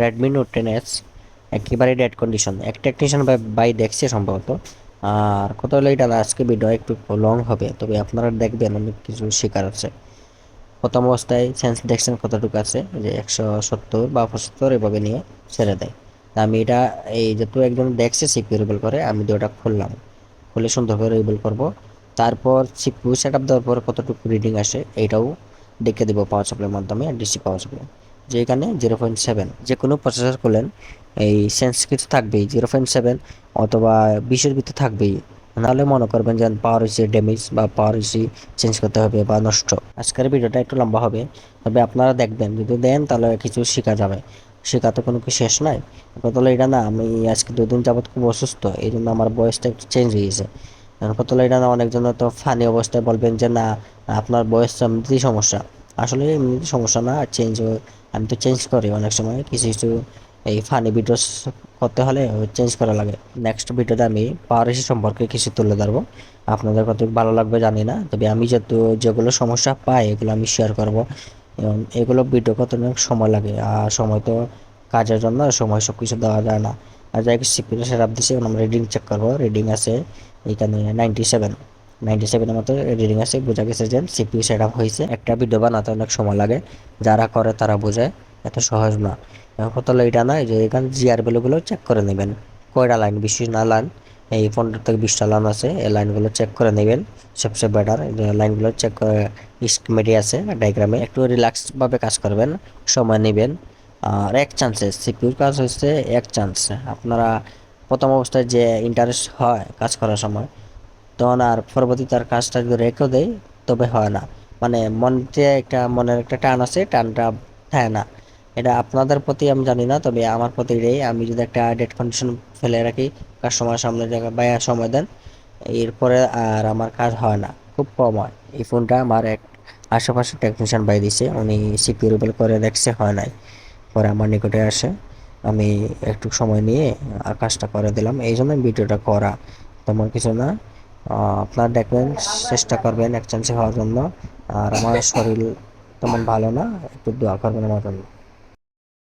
Redmi note ten S একেবারে dead condition এক technician বাই দেখছে সম্ভবত। আর কত হলো এটা আজকে ভিডিও একটু লং হবে, তবে আপনারা দেখবেন অনেক কিছু শেখার আছে। প্রথম অবস্থায় সেন্স দেখছেন কতটুকু আছে, যে একশো সত্তর বা পঁচাত্তর এভাবে নিয়ে ছেড়ে দেয়। তা আমি এটা, এই যেহেতু একজন দেখছে সিপিউ রিবেল করে, আমি ওটা খুললাম। খুলে সুন্দর করে রিবেল করব। তারপর সিপিউ সেট আপ দেওয়ার পর কতটুকু রিডিং আসে এইটাও দেখে দেবো পাওয়ার সাপ্লাইয়ের মাধ্যমে ডিসি পাওয়ার সাপ্লাই যে এখানে জিরো পয়েন্ট সেভেন যে কোনো প্রসেসর করলেন, এই সেন্স কিছু থাকবেই, জিরো পয়েন্ট সেভেন অথবা বিশের ভিতরে থাকবেই। নাহলে মনে করবেন যে পাওয়ার ইসি ড্যামেজ বা পাওয়ার ইসি চেঞ্জ করতে হবে বা নষ্ট। আজকের ভিডিওটা একটু লম্বা হবে, তবে আপনারা দেখবেন, যদি দেন তাহলে কিছু শেখা যাবে। শেখা তো কোনো কিছু শেষ নাই কতলে এটা না, আমি আজকে দুদিন যাবৎ খুব অসুস্থ এই জন্য আমার বয়সটা একটু চেঞ্জ হয়ে গেছে। কতলে এটা না, অনেকজন তো ফানি অবস্থায় বলবেন যে না, আপনার বয়স এমনিতেই সমস্যা। আসলে এমনিতে সমস্যা না চেঞ্জ আমি তো চেঞ্জ করি অনেক সময়। কিছু কিছু এই ফানি ভিডিওস করতে হলে চেঞ্জ করা লাগে। নেক্সট ভিডিওতে আমি পাওয়ার ইস্যু সম্পর্কে কিছু তুলে ধরবো। আপনাদের কত ভালো লাগবে জানি না, তবে আমি যেহেতু যেগুলো সমস্যা পাই, এগুলো আমি শেয়ার করব। এবং এগুলো ভিডিও কত সময় লাগে, আর সময় তো কাজের জন্য সময় সব কিছু দেওয়া যায় না। আর যাই সিপিউ সেট আপ এখন আমরা রিডিং চেক করব। রিডিং আছে, এখানে নাইনটি সেভেন নাইনটি সেভেনের মতো রিডিং আছে, বোঝা গেছে যে সিপিউ সেট আপ হয়েছে। একটা ভিডিও বানাতে অনেক সময় লাগে, যারা করে তারা বোঝে, এত সহজ না। এখন এটা না যে এখানে জিআর ভ্যালুগুলো চেক করে নেবেন। কয়টা লাইন বিশ না লাইন এই পনেরো থেকে বিশটা লাইন আছে, এই লাইনগুলো চেক করে নেবেন, সবচেয়ে বেটার লাইনগুলো চেক করে স্কিমেটি আছে ডায়াগ্রামে একটু রিল্যাক্সভাবে কাজ করবেন, সময় নেবেন। আর এক চান্সে সিপিউর কাজ হচ্ছে এক চান্স আপনারা প্রথম অবস্থায় যে ইন্টারেস্ট হয় কাজ করার সময় তখন আর পরবর্তী তার কাজটা যদি রেখেও দেয়, তবে হয় না। মানে মনতে একটা, মনের একটা টান আছে, টানটা থাকে না। এটা আপনাদের প্রতি আমি জানি না, তবে আমার প্রতি এটাই। আমি যদি একটা ডেট কন্ডিশন ফেলে রাখি কাস্টমার সামনে জায়গায় বাইয়া সময় দেন, এরপরে আর আমার কাজ হয় না। খুব কম হয়। এই ফোনটা আমার এক আশেপাশে টেকনিশিয়ান বাই দিছে। উনি রিপেল করে দেখছে, হয় নাই। পরে আমার নিকটে আসে। আমি একটু সময় নিয়ে কাজটা করে দিলাম। এই জন্য ভিডিওটা করা। তেমন কিছু না। আপনারা দেখবেন, চেষ্টা করবেন এক চান্সে হওয়ার জন্য। আর আমার শরীর তেমন ভালো না, একটু দোয়া করবেন আমার জন্য।